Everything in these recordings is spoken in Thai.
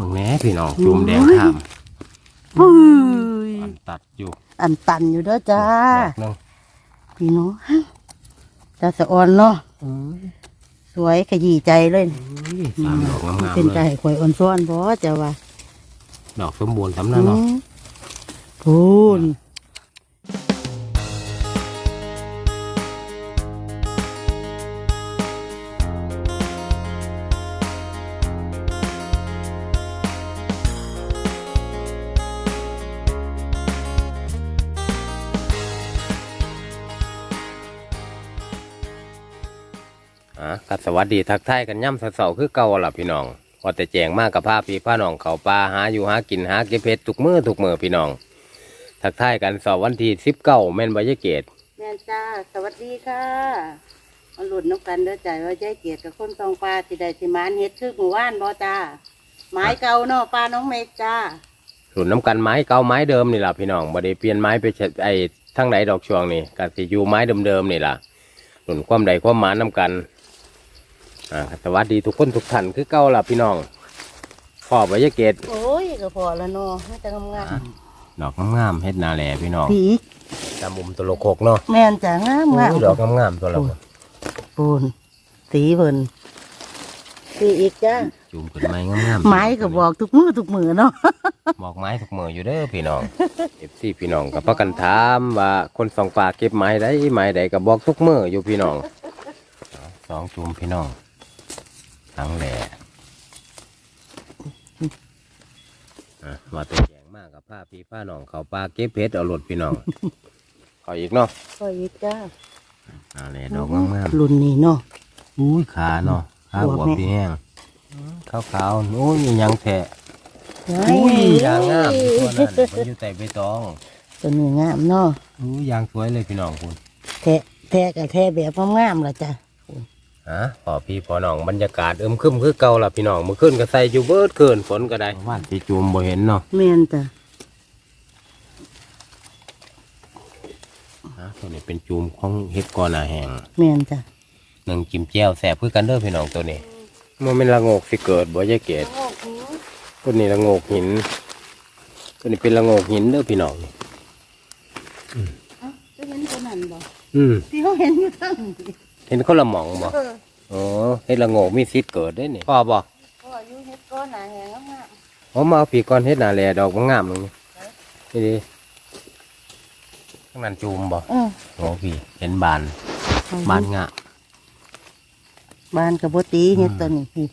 มึงแหน่พี่น้องจุ่มแดงขามปุ้ยอันตัดอยู่ อันตันอยู่เด้อจ้าดอกหนึงพี่น้องจ้าสะออนเนาะอุ้ยสวยขยี้ใจเลยสามดอกงามเป็นๆใจเลยข่อยอ่อนซ้อนบ่จะว่าดอกสมบูรณ์สำนักเนาะอืมพูน อะก็สวัสดีทักทายกันย่ำเสาๆคือเก่าล่ะพี่น้องพอแต่แจงมากกับผ้าพี่ผ้าน้องเขาปลาหาอยู่หากินหาเก็บเพชรทุกมือทุกมือพี่น้อง ทักทายกันเสาร์วันที่สิบเก้าแม่นบยเกตแม่นจ้าสวัสดีค่ะมาหลุดน้ำกันเด้อใจว่ายายเกียรติกับคนตองปลาสิได้สิมานเฮ็ดคือหมู่บ้านบ่จ้าไม้เก่าเนาะปลาน้องเมฆจ้าหลุนน้ำกันไม้เก่าไม้เดิมนี่ล่ะพี่น้องบ่ได้เปลี่ยนไม้ไปเฉไอ้ทั้งไหนดอกช่วงนี่ก็สิอยู่ไม้เดิมๆนี่ล่ะหลุนความใดความหมาน้ำกัน อ่าสวัสดีทุกคนทุกท่านคือเก่าล่ะพี่น้องพ่อบยเกตโอ้ยก็พอแล้วเนาะไม่จะงามดอกงามๆเฮ็ดนาแลพี่น้องๆผีกตามมุมตลกโคกเนาะแม่นจ้างามงามโอ้ยดอกงามๆตัวละปูนสีเพิ่นสีอีกจ้าจุ่มขึ้นไม้งามๆไม้ก็บอกทุกมือทุกมือเนาะบอกไม้ทุกมืออยู่เด้อพี่น้องเอฟซีพี่น้องก็พักกันถามว่าคนสองปากเก็บไม้ได้ไม้ใดก็บอกทุกมืออยู่พี่น้องเอาสองจุ่มพี่น้อง ทั้งแหล่อะว่าตัวแจงมากกับผ้าพี่ผ้าน้องเขาปลาเก็บเพชรเอาหลดพี่น้อง เขาอีกเนาะก็อีกจ้าอ่าแหล่ดอกงามรุ่นนี้เนาะๆอุ้ยขาเนาะขาหัหัววแม่พี่แห้งขาวๆโอ้ยยังแทะอุ้ยยางงามตัวนั้นมันอยู่แต่ใบตองตัวนี้งามเนาะอู้ยางสวยเลยพี่น้องคุณแทะแทะกับแทะแบบงามๆล่ะจ้ะ ฮะพอพี่พอน้องบรรยากาศเอิมครึมคือเก่าละพี่น้องเมื่อคืนก็ใส่อยู่เบิดคืนฝนก็ได้ว่านพี่จูมบ่เห็นเนาะแม่นจ้ะฮะตัวนี้เป็นจูมของเฮ็ดกอหนาแหงแม่นจ้ะหนึ่งจิ้มแจ่วแสบคือกันเด้อพี่น้องตัวนี้มันเป็นละโงกสิเกิดบ่ยายเกดตัวนี้ละโงกหิน ตัวนี้เป็นละโงกหินเด้อพี่น้องนี่จะเห็นตัวนั้นบ่อืมที่เขาเห็นอยู่ตั้ง เห็นเขาละหมองบ่เอออ๋อเฮ็ดละโงกมีสิทธิ์เกิดได้นี่พ่อบ่เพราะอายุเฮ็ดก้อนหนาแหงงามผมมาเอาผีก้อนเฮ็ดหนาแลดอกมันงามลงนี่นี่ดิข้างนั้นจูมบ่ๆเออโอ้พี่เห็นบานบานงะบ้านกับบ่ตีเฮ็ดตัวนี้พี่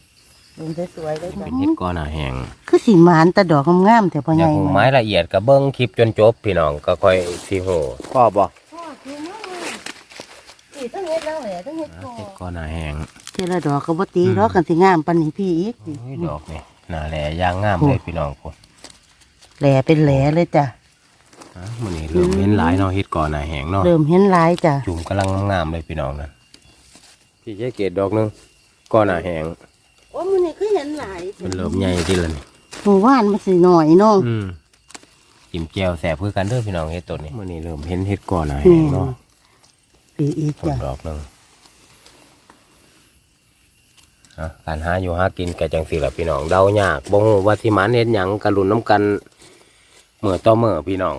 ลงสวยๆเลยจ้ะเป็นเห็ดก้อนหนาแหงคือสีหมานแต่ดอกงามๆแต่พ่ออใหยาญ่กหูไม้ละเอียดกับเบิ้งคลิปจนจบพี่น้องก็ค่อยสีโหพ่อบอก พ่อคือมาก สีต้องเฮ็ดแล้วแหละต้องเฮ็ดก่อเห็ดก้อนหนาแหงเทละดอกก็บ่ตีดอกกันสิงามปานนี้พี่อีกโอ้ยดอกนี่หนาแหลย่างงามเลยพี่น้องคนแหล่เป็นแหล่เลยจ้ะฮะมันนี่เริ่มเห็นหลายเนาะเห็ดก้อนหนาแหงเนาะเริ่มเห็นหลายจ้ะจุ่มกำลังงามเลยพี่น้องนั่นพี่แยกเกดดอกหนึงก้อนหนาแหงโอ้มื้อนี้คือเห็นหลายมันเริ่มใหญ่ทีละนี่หมู่บ้านมันสิน้อยเนาะ อืมจิ้มแจ่วแสบคือกันเด้อพี่น้องเฮ็ดตัวนี้มันนี่เริ่มเห็นเห็ดก้อนหนาแหงเนาะ พี่อีกผลจ้ะดอกหนึ่งอะการหาอยู่หากินแกจังสิละพี่น้องเดายากบ่ฮู้ว่าสิหมันเฮ็ดหยังกะลุนน้ำกันเมื่อต่อเมื่อพี่น้อง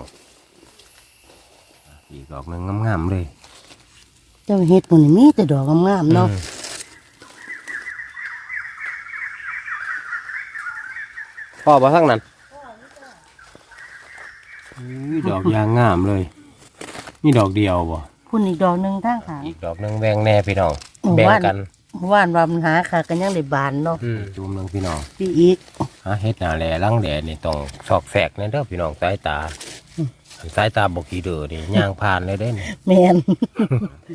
อีกดอกหนึงงามๆเลยเจ้าเฮ็ดมื้อนี้มีแต่ดอกงามๆเนาะ อืมพ่อบ่ทั้งนั้นอุ้ยดอกยางงามเลยนี่ดอกเดียวบ่ พุ่นอีกดอกหนึงทางขาง อีกดอกหนึงแบ่งแน่พี่น้องหมู่แบ่งบ้าน กันหมู่บ้านว่ามันหาค่ะกันยังได้บานเนาะอืมจูมหนึงพี่น้องพี่อีก หาเฮ็ดหนาแหล่ลังแดดนี่ต้องสอกแสกในเด้อพี่น้องสายตาอืม สายตาบกขี้เดือนี่ย่างผ่านเลยเด้นี่ แม่น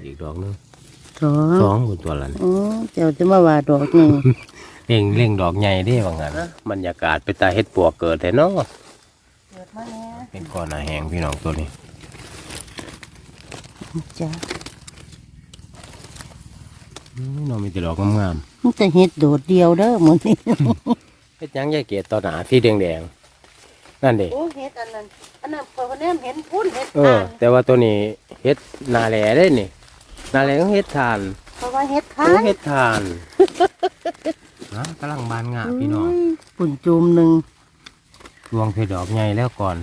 อีกดอกหนึงสองสองคุณตัวละนี่ อ๋อเจ้าจะมาว่าดอกหนึงเล่งเล่งดอกใหญ่เด้ว่างั้นบรรยากาศเป็นตาเฮ็ดปวกเกิดแต่เนาะเกิดมาแน่เป็นก้อนหนาแหงพี่น้องตัวนี้ จ้ะอืมน้องมีแต่ดอกงามมันจะเฮ็ดโดดเดียวเด้อมื้อนี้ๆเฮ็ดหยังยายเกศตอนหนาที่แดงๆนั่นเด้โอ้เฮ็ดอันนั้นอันนั้นพอคนนี้เห็นพุ่นเฮ็ดเออ ทานแต่ว่าตัวนี้เฮ็ดหนาแหล่ได้นี่หนาแหล่ก็เฮ็ดทานเพราะว่าเฮ็ดทาโอ้นเฮ็ดทานนะกำลังบานงาพี่น้องปุ่นจูมหนึ่งรวงเพดอกใหญ่แล้วก่อน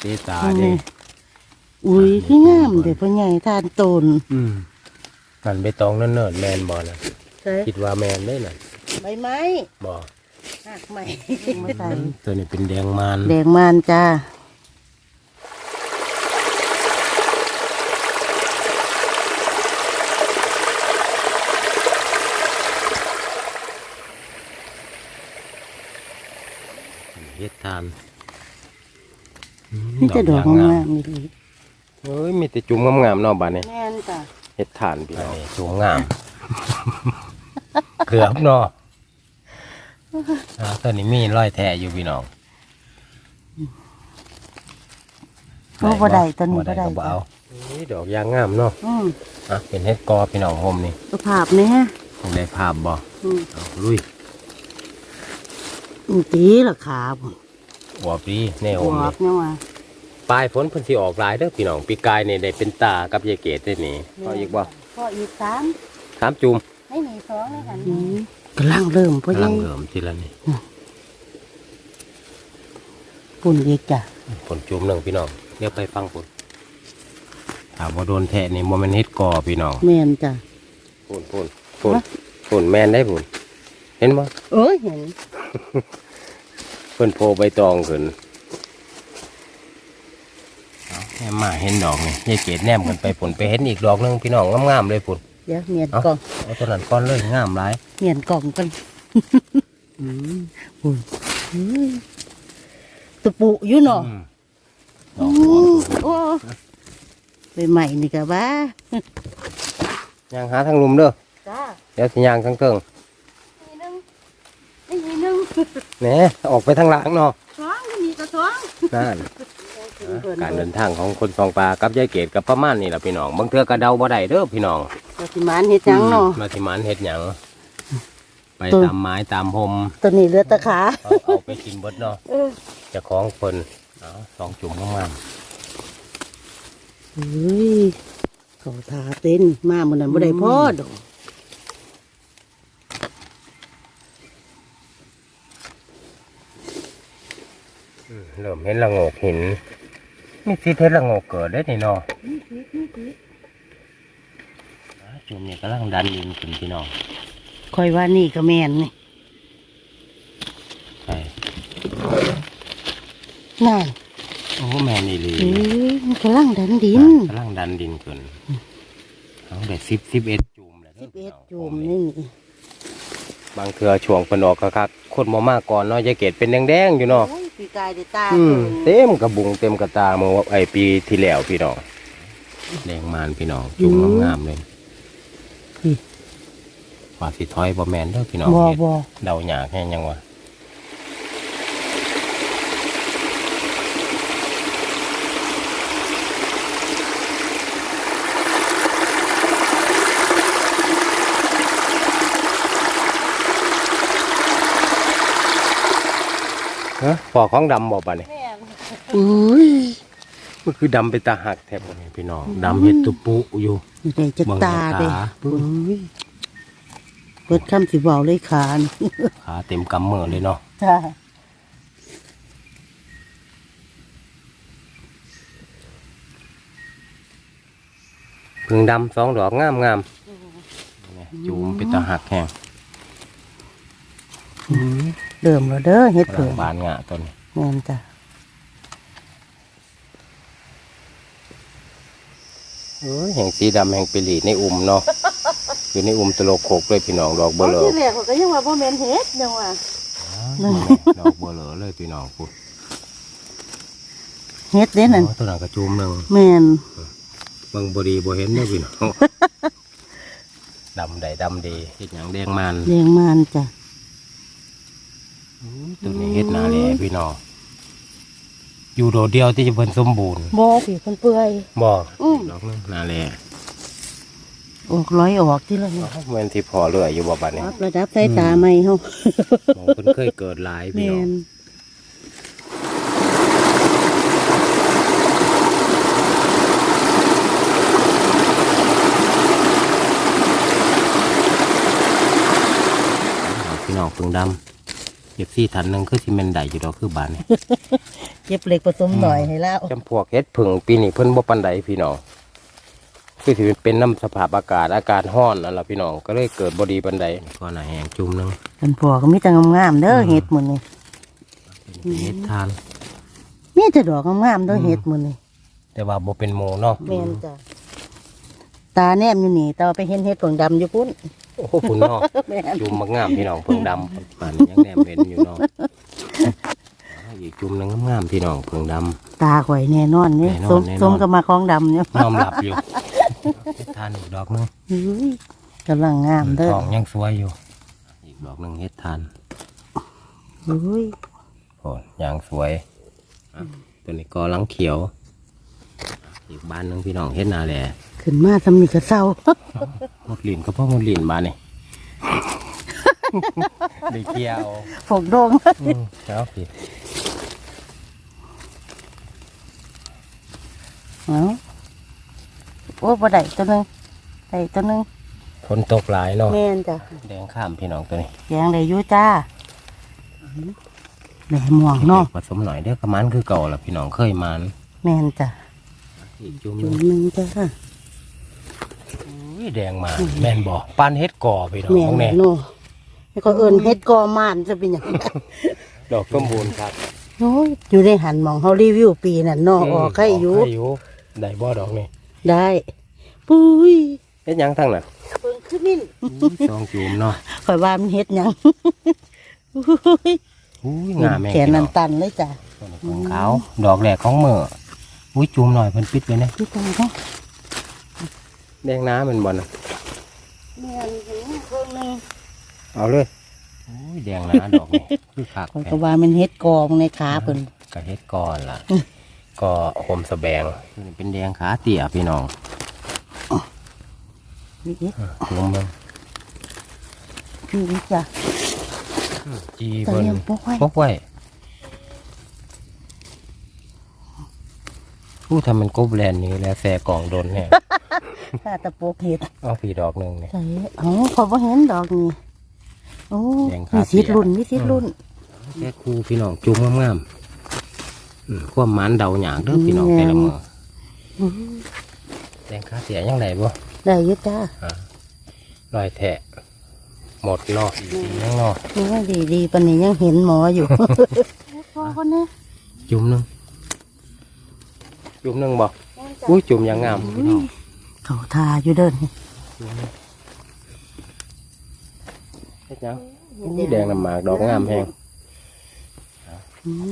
เตตาเด้ อุ้ยที่งามเด็กพ่อใหญ่ทานโตนอืมกันไปตองเนิ่นๆแมนบอนะใช่คิดว่าแมนได้น่ะใบไม้บอหักใหม่มาใส่ตัวนี้เป็นแดงมันแดงมานจ้าเฮ็ดทานนี่จะดอกยงามนี่ดี เฮ้ยมีแต่จุ่มงามๆเนาะบ้านนี้แม่นจ้ะเฮ็ดทานพี่น้องจุ่มงาม เกือบเนาะอ่าตัวนี้มีรอยแท้อยู่พี่น้องโอ้บ่ได้ตัวนี้บ่บ่ได้ได้ก็บ่เอานี่ดอกยางงามเนาะอืมอะเป็นเฮ็ดกอพี่น้องผมนี่สภาพนี่ฮะคงได้ภาพบ่อืมเอาลุยอืมตีละขาผมอวบดีแน่บผมวนี่บเนี่ยว่า ปลายฝนเพิ่นสิออกหลายเด้อพี่น้องปีกายนี่ได้เป็นตากับยายเกดได้นี่พออีกบ่พ่ออีกสามถามจุ่มให้หนีสองเลยกันกำลังเริ่มพ่อใหกำลัญ่งเริ่มทีละนี่ปุ่นอีกจ้ะฝนจุ่มหนึงพี่น้องเดี๋ยวไปฟังฝนถามว่าโดนแท้นี่บ่แม่นเฮ็ดกอพี่น้องแม่นจ้ะฝนฝนฝนฝนแม่นได้ฝนเห็นบ่เอ้ยเห็นเพิ่นโพใบตองขึ้นเอา แม่มาเห็นดอกนี่ยายเกดแนมกันไปฝนไปเห็นอีกดอกหนึงพี่น้องงามๆเลยฝนเดี๋ยวเมียนเอ้ากล่องเอาตัวนั้นก้อนเลยงามหลายเมียนกล่องกันอืมปุ่นอืมตะปุอยู่เนาะอืมดอือกมโอ้ไปใหม่นี่กะบ้าย่างหาทางลุมเด้อจ้าเดี๋ยวสิย่างทางเทิงนี่นึงนี่นึงแหน่ออกไปทางหลังเนาะสองนี่ก็สองนั่น การเดินทางของคนสองปลากับยายเกดกับประมาณนี่แหละพี่น้องบางเทื่อก็เดาบ่ได้เด้อพี่น้องก็สิมานเฮ็ดหยังเนาะมาที่มันเฮ็ดหยังไปตัวตามไม้ตามพรมตัวนี้เหลือแตะขาเอาเอาไปกินเบดเนาะเออเจะของเพิ่นเอาสองจุ่มงามเฮ้ยเขาทาเต้นมามื้อนั้นบ่ได้พอดอกๆอืมเริ่มเห็นละโงกหิน มีสิทธิ์เห็นละโงกเกิดได้นี่เนาะอ่าจุ่มนี่กำลังดันดินขึ้นพี่น้องค่อยว่านี่ก็แม่นนี่ใช่นั่นโอ้แม่นี่ลีเอ้ยมันกำลังดันดินกำลังดันดินขึ้นเอาได้สิบสิบเอ็ดจุ่มเลยสิบเอ็ดจุ่มนี่บางเทือช่วงเพิ่นออกคักๆคนบ่มาก่อนเนาะยายเกดเป็นแดงๆอยู่เนาะโอ้ย ปีกายได้ตาอืมเพิ่นเต็มกระบุงเต็มกระตาเมื่อไอปีที่แล้วพี่น้องแดงมานพี่น้องจุ่มงามๆเลยว่าสิถอยบ่แม่นเด้อพี่น้องบ่เฮ็ดบ่เดาหยากแค่ยังวะ ฮะปอกของดำบ่ปะเนี่ยแม่นอุ้ยมันคือดำไปตาหักแทบบ่แม่นพี่น้องดำเห็ดตุปุอยู่นี่ได้จักตาเด้เบิ่งตาอุ้ยเปิดคำสิเว้าเลยขานขาเต็มกำมือเลยเนาะจ้าพึ่งดำสองดอกงามงามเนี่ยจูมไปตาหักแห้ง เริ่มแล้วเด้อเฮ็ดกำลัเพิ่งนบานงะต้นนี้แม่นจ้ะเอ้ยแห่งสีดำแห่งปิลีในอุ่มเนาะ อยู่ในอุ่มตลกโขกเลยพี่น้องดอกเบลอที่แรกเขาก็ยังว่าบ่แม่นเฮ็ดยังว่านั่นดอกเบลอเลยพี่น้องพูดเฮ็ดเด้นั่นตัวนั้นกระจูมหนึ่งแม่นเบางบดีบ่เห็นเด้อพี่น้องดำใดดำดีเฮ็ดหยังแดงมันเลี้ยงมานจ้ะ ตัวนี้เฮ็ดหนาแหล่พี่น้องอยู่โดดเดียวที่จะเพิ่นสมบูรณ์บ่สิเพิ่นเปื่อยบ่อืมดอกนึงหนาแหล่ออกร้อยออกที่ละนี่เว้นที่พอเรื่อยอยู่บ่บัดนี้ปรับระดับสายตาใหม่เฮามองเพิ่นเคยเกิดหลายพี่แม่น้องนดำ เก็บซี่ทันหนึงคือสิแม่นได้อยู่ดอกคือบานนี่ เก็บเหล็กผสมหน่อยให้แล้วจำพวกเฮ็ดผึ่งปีนี้เพิ่นบ่ปานใดพี่น้องคือสิเป็นน้ำสภาพอากาศอากาศร้อนนั่นล่ะพี่น้องก็เลยเกิดบ่ดีปานใดก็น่าแห้งจุ่มหนึงเป็นพวกก็มีแต่งามๆเด้อเห็ดมื้อนี้เป็นเฮ็ดทาน มีแต่ดอกงามๆเด้อเห็ดมื้อนี้แต่ว่าบ่เป็นโมเนาะแม่นจ้ะตาแนมอยู่นี่แต่ว่าไปเห็นเห็ดผงดำอยู่พุ่น โอ้โหพุ่นเนาะแม่นจุ่มมักงามพี่น้องเพิ่งดำป่านนี้ยังแนมเห็นอยู่เนาะอีกจุ่มหนึงงามๆพี่น้องเพิ่งดำตาข่อยแน่นอนนี่แน่นอนสมแน่นอนสมกับมาของดำเนี่ยยอมรับอยู่เฮ็ดทานอีกดอกหนึงอุ้ยกำลังงามเด้อทองยังสวยอยู่ อีกดอกหนึงเฮ็ดทานอุ้ยโอ้ยางสวยอะตัวนี้ก็หลังเขียว อีกบ้านหนึงพี่น้องเฮ็ดนาแหละขึ้นมาสำนีกระเศร้า หมดหลินก็เพราะหมดหลินบ้านนี่ ได้เกี่ยวฝกโดงอืมแล้วพี่เอาโอ้บ่ได้ตัวหนึงได้ตัวหนึงฝนตกหลายเนาะแม่นจ้ะแดงข้ามพี่น้องตัวนี้แยงได้อยู่จ้าแหม่ม่วงเนาะผสมหน่อยเด้อกระมันคือเก่าละพี่น้องเคยมันแม่นจ้ะ อีกจุ่มหจุนึดงหนึงจ้าอุ้ยแดงมาแม่นบอกปานเฮ็ดก่อพี่น้องแม่ของนแน่เนาะแล้วก็เอิ้นเฮ็ดกอม่านจะเป็นหยังดอกสมบูรณ์ครับโอ้ยอยู่ในหันหมองเขารีวิวปีนั่นเนาะออกให้อยู่กให้อยู่ได้บ่ดอกนี่ได้ปุ้ยเฮ็ดหยังทั้งนั้นเพิ่งขึ้นนี่สองจุ่มเนาะข่อยว่ามันเฮ็ดหยังอุ้ยอุ้ยงามแม่แขนนันตันเลยจ้ะตัวนี้ของขาวดอกแรกของมือ อุ้ยจุ่มหน่อยเพิ่นปิดไว้นะพี่ตาเนาะแดงน้ำมันบ่นะแม่นเห็นเพิ่งหนึงเอาเลยอุ้ยแดงน้ำดอกนี่คือคักข่อยแท้ก็ว่ามันเฮ็ดกองในขาเพิ่นก็เฮ็ดก่อนล่ะ ก็โฮมสแบงนี่เป็นแดงขาเตี่ยพี่น้องนี่เฮ็ดลงเบิ่งพี่จ้ะจีตะเพิ่นเลียมปกไว้พกไว้ ผู้ทำเป็นกบแลนด์นี้แล้วแซ่กล่องโดนเนี่ย ถ้าตะโปกเฮ็ดเอาผีดอกหนึ่งเนี่ย ใส่เอ้าข่อยบ่เห็นดอกนี่โอ้แดงขามีสิทธิ์เปียกรุ่นมีสิทธิ์รุ่นแค่ครูพี่น้องจุ่มงามๆอืมความหมันเดาหยางเด้อพี่น้องแต่ละมืออื้อแดงขาเสียยังไงบ่ได้อยู่จ้ารอยแทะหมดเนอกสียังเนอกโอ้ยดีดีๆปานนี้ยังเห็นหมออยู่ พอคนนี้จุ่มหนึง จุ่มหนึงบ่อุ้ยจุ่มอยังงามพี่น้องเขาทาอยู่เดินเฮ็ดหยังอุ้ยแดงน้ำหมากดอกงามแฮง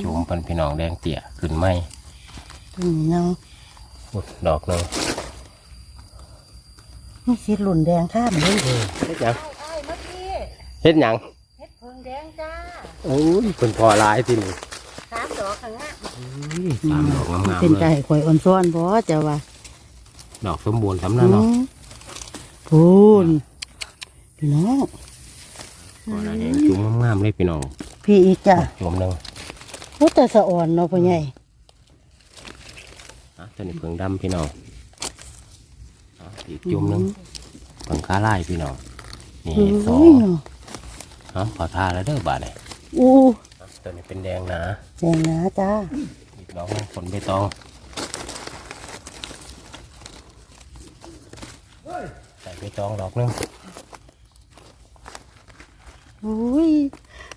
จุ่มเป็นพี่น้องแดงเตี่ยขึ้นไหมอืมยังอุ๊ยดอกหนึงมีสิทธิ์รุ่นแดงข้ามเลยเฮ็ดหยังไอ้เมื่อกี้เฮ็ดหยังเฮ็ดเพิงแดงจ้าโอ้ยเป็นพอหลายที่นี่ สามดอกงามๆเป็นเลใจยข่อยอ่อนซ้อนบ่จะว่าดอกสมบูรณ์สำนักเนาะอืมพูนพี่น้องพอหลายแดงจุ่มงามๆเลยพี่น้องพี่อีกจ้ะจุ่มหนึงโอ้แต่สะอ่อนเนาะพ่อใหญ่อะตัวนี้เพิ่งดำพี่น้องอะอีกจุ่มหนึงเพิ่งค้าไล่พี่น้องนี่สออุ้งยเนาะอ๋อขอทาแล้วเด้อบาดเลยอู้ ตัวนี้เป็นแดงหนะแดงนะจ้าอีกดอกหนึงฝนใบตองใส่ใบตองดอกหนึงอุ้ย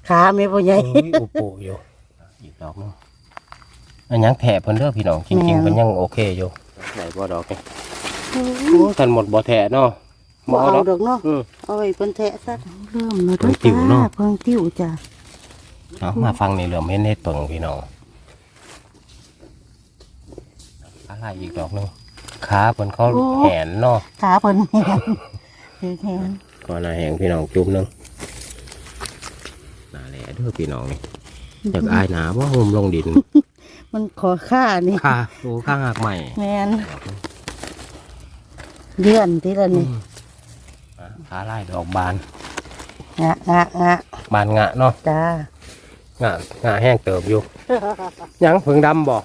ขาแม่พ่อใหญ่อุ้ยอุปุอยู่อีกดอกหนึงอันยังแถะเพิ่นเด้อพี่น้องจริงแม่ๆนเพิ่นยังโอเคอยู่ไหนบ่ดอกนี่โอ้กันหมดบ่แถะเนาะบ่บ่เอาดอกดอกเนาะอืมเอาไว้เพิ่นแทะซะเริ่มแล้วเพิ่เด้องติ๋วเนาะจ้าเพิ่งติ้วจ้า เอามาฟังนี่เหลือมเห็นเฮ็ดเปิงพี่น้องอะไรอีกดอกหนึงขาเพิ่นเขาแหนเนาะขาเพิ่นแห้งคือแห้งก่อนหน้าแหงพี่น้องจุ่มหนึงน่าแหละเด้อพี่น้องนี่อยากอายหนาว่าโฮมลงดิน มันขอค่านี่ค่ะโอ้ข้างหักใหม่แมนเลื่อนทีละนี่อะขาไล่ดอกบาน งะงะงะบานงะเนาะจ้า งะงะแห้งเติบอยู่ ยังเพิ่งดำบ่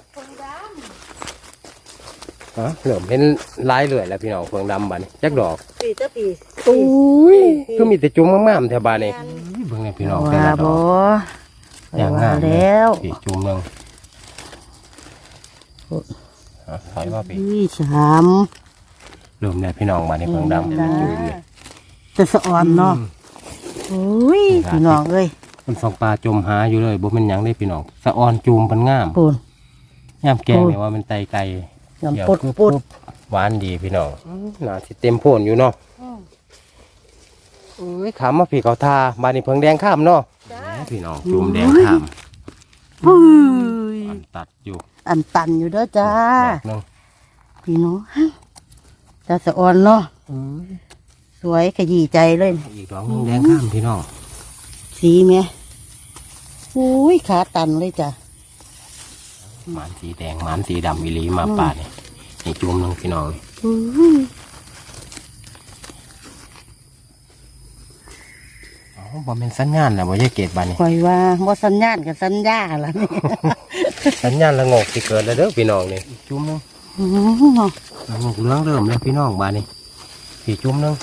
ฮะเหลือมเห็นลายเลื่อยแล้วพี่น้องเพิ่งดำบานนี่จักดอกปีตะปีอุ้ยคือมีแต่จุ่มงามๆแถวบ้านนี่แม่นเบิ่งในพี่น้องว่าแต่ละดบ่อกอย่างงามแล้วพี่จุ่มหนึงอะถอยมาพี่ที่สามเริ่มได้พี่น้องมาในเพิ่งดำจ้าจุ่มนี่จะสะอ่อนเนาะโอ้ยพี่น้องเอ้ย มันสองปลาจมหาอยู่เลยบ่แม่นหยังได้พี่น้องสะออนจูมมันงามปูน งามแกงโอ้ยเนี่ยว่ามันไตไก่น้ำเดี๋ยวปุดปุดหวานดีพี่น้องน่าสิเต็มโพนอยู่เนาะเอ้ยขามมาพี่เขาทาบานนี้เพิ่งแดงข้ามเนาะแหมพี่น้องจูมแดงข้ามปุ้ยอันตัดอยู่อันตันอยู่เด้อจ้าดอกหนึงพี่น้องจะสะอ่อนเนาะสวยขยี้ใจเลย อีกดอกหนึงแดงข้ามพี่น้องสีแม่ อุ้ยขาตันเลยจ้ะหมานสีแดงหมานสีดำอีหลีมาป่านี่นี่จูมหนึงพี่น้องอุ้ยอ๋อบ่เป็นสัญญาณนะบ่ใช่เกตบานนี่คอยว่าว่าสัญญาณกับสัญญาละนี่สัญญาณละงกสิเกิดแล้วเด้อพี่น้องนี่จูมหนึงอื้อละงกเหลืองเริ่มแล้วพี่น้องบานนี่พี่จูมหนึง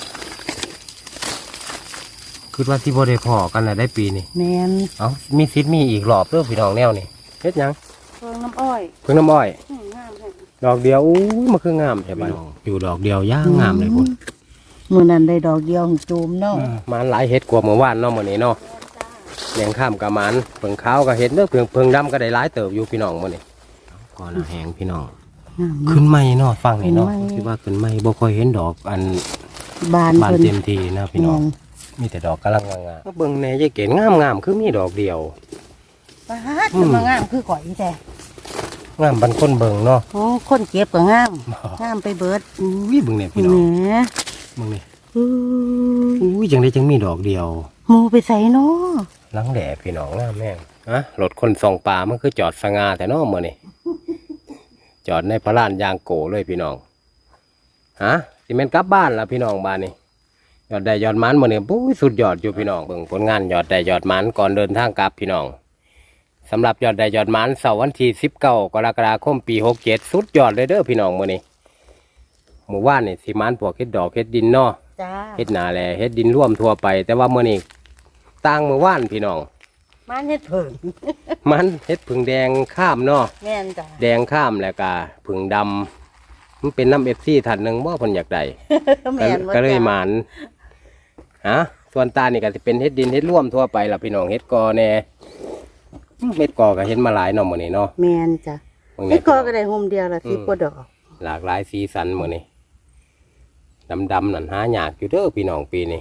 คือว่าที่บ่ได้พอกันน่ะได้ปีนี่แมนเอามีซิดมีอีกรอบเด้อพี่น้องแนวนี่เฮ็ดหยังเพิ่งน้ำอ้อยเพิ่งน้ำอ้อยอื้องามเลยดอกเดียวอู้มันคืองามใช่ปะอยู่ดอกเดียวย่างงามเลยพุ่นมือนั้นได้ดอกเดียวของจูมเนาะมันหลายเฮ็ดกว่าเมื่อวานเนาะมื้อนี้เนาะแดงข้ามกับมันเพิ่งขาวก็เฮ็ดเด้อเพิ่งเพิ่งดำก็ได้หลายเติบอยู่พี่น้องมื้อนี้ก่อนแหงพี่น้องงามขึ้นใหม่เนาะฟังนี่เนาะขึ้นใหม่คิดว่าขึ้นใหม่บ่ค่อยเห็นดอกอันบานบานเพิ่นเต็มทีนะพี่น้องแม่มีแต่ดอกกำลังงามๆเบิ่งแหน่ยายเก๋งามๆคือมีดอกเดียวปาดจะมางามคือข่อยแต่งามบันคนเบิ่งเนาะโอ้คนเก็บก็งามงามไปเบิดอุ้ยเบิ่งเนี่ยแหพี่น้องมเบิ่งนี่อุ้ยอุ้ยจังได้จังมีดอกเดียวหมูไปใส่เนาะหลังแหล่พี่น้องงามแม่งฮะรถคนส่องปลามันคือจอดสง่าแต่เนอมื่อนี่จอดในพระลานยางโกเลยพี่น้องฮะสิแม่นกลับบ้านละพี่น้องบ้านนี่ย อดได้ยอดมันมื่อนี่ปุ้ยสุดยอดอยู่พี่น้องเบิ่งผลงานยอดได้ยอดมันก่อนเดินทางกลับพี่น้องสำหรับยอดได้ยอดมันเสาร์วันที่สิบเก้ากรกฎาคมปีหกเจ็ดสุดยอดเลยเด้อพี่น้องมื่อนี่หมู่บ้านนี่สิมันพวกเฮ็ดดอกเฮ็ดดินเนาะจ้าเฮ็ดนาแลเฮ็ดดินร่วมทั่วไป แต่ว่ามื่อนี้ต่างเมื่อวานพี่น้อง มันเฮ็ดเพิ่งมันเฮ็ดผึ่งแดงข้ามเนาะแม่นจ้ะแดงข้ามแล้วก็ผึ่งดำมันเป็นน้ำเอฟซีถัดหนึ่งบ่เพิ่นอยากได้ แม่นบ่ก็เลยจ้ะหมาน ฮะส่วนตานี่ก็สิเป็นเฮ็ดดินเฮ็ดร่วมทั่วไปล่ะพี่น้องเฮ็ดกอแน่เฮ็ดกอก็เห็นมาหลายเนาะมื้อนี้เนาะแม่นจ้ะบิ่งเฮ็แน่ดก็ก็ได้ห่มเดียวละสิบกว่าดอกหลากหลายสีสันมื้อนี้ดำๆนั่นหายากอยู่เด้อพี่น้องปีนี้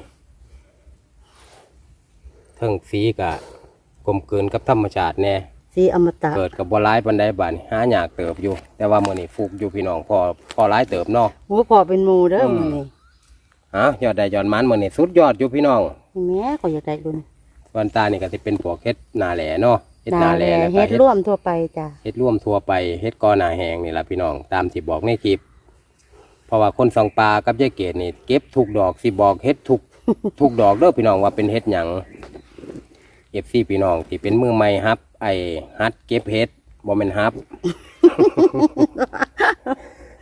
เทั้งสีก็กลมกลืนกับธรรมชาติแน่ สีอมตะเกิดกับบัวร้ายปันไดบาดนหายากเติบอยู่ แต่ว่ามื่อนี้ฟุกอยู่พี่น้องพอพอร้ายเติบเนาะหัวพอเป็นหมูเด้ออืมมื้อนี้ ฮะยอดได้ยอดมันมื่อนี้สุดยอดอยู่พี่น้องแม่ก็อยากได้รุ่นส่วนตานี่ก็จะเป็นพวกเฮ็ดนาแหล่เนาะเฮ็ดนาแหล่แล้วก็เฮ็ดเฮ็ดร่วมทั่วไปจ้ะเฮ็ดร่วมทั่วไปเฮ็ดกอหนาแหงนี่ละพี่น้องตามที่บอกในคลิป เพราะว่าคนสองปลากับยายเกดนี่เก็บทุกดอกสิบอกเฮ็ดทุก ทุกดอกเด้อพี่น้องว่าเป็นเฮ็ดหยังเอฟซีพี่น้องที่เป็นมือใหม่ฮับ ไอฮัดเก็บเฮ็ดบ่แม่นฮับ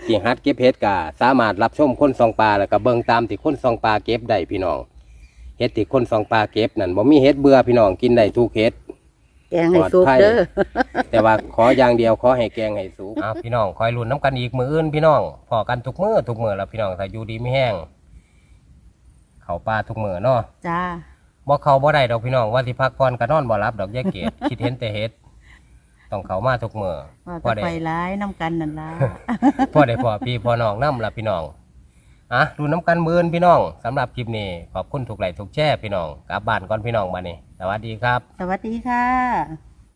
ที่ฮัดเก็บเฮ็ดกะสามารถรับชมคนสองปลาแล้วก็เบิ่งตามที่คนสองปลาเก็บได้พี่น้องเฮ็ดที่คนสองปลาเก็บนั่นบ่มีเฮ็ดเบื่อพี่น้องกินได้ทุกเฮ็ดแกงให้สุกปลอดภัยเด้อแต่ว่าขออย่างเดียวขอให้แกงให้สุกอ้าวพี่น้องคอยลุ้นน้ำกันอีกมืออื่นพี่น้องพอกันทุกมือทุกมือแล้วพี่น้องถ้าอยู่ดีไม่แห้งเขาปลาทุกมือเนาะจ้าบ่เขาบ่ได้ดอกพี่น้องว่าสิพักผ่อนก็นอนบ่หลับดอกแยกเกตคิดเห็นแต่เฮ็ด ต้องเขามาทุกมือว่าพอจะได้ ไปร้ายน้ำกันนั่นล่ะ พ่อได้พ่อพี่พ่อน้องน้ำละพี่น้องอะดูน้ำกันมือนพี่น้องสำหรับคลิปนี้ขอบคุณทุกไลค์ทุกแชร์พี่น้องกลับบ้านก่อนพี่น้องมานี่สวัสดีครับ สวัสดีค่ะ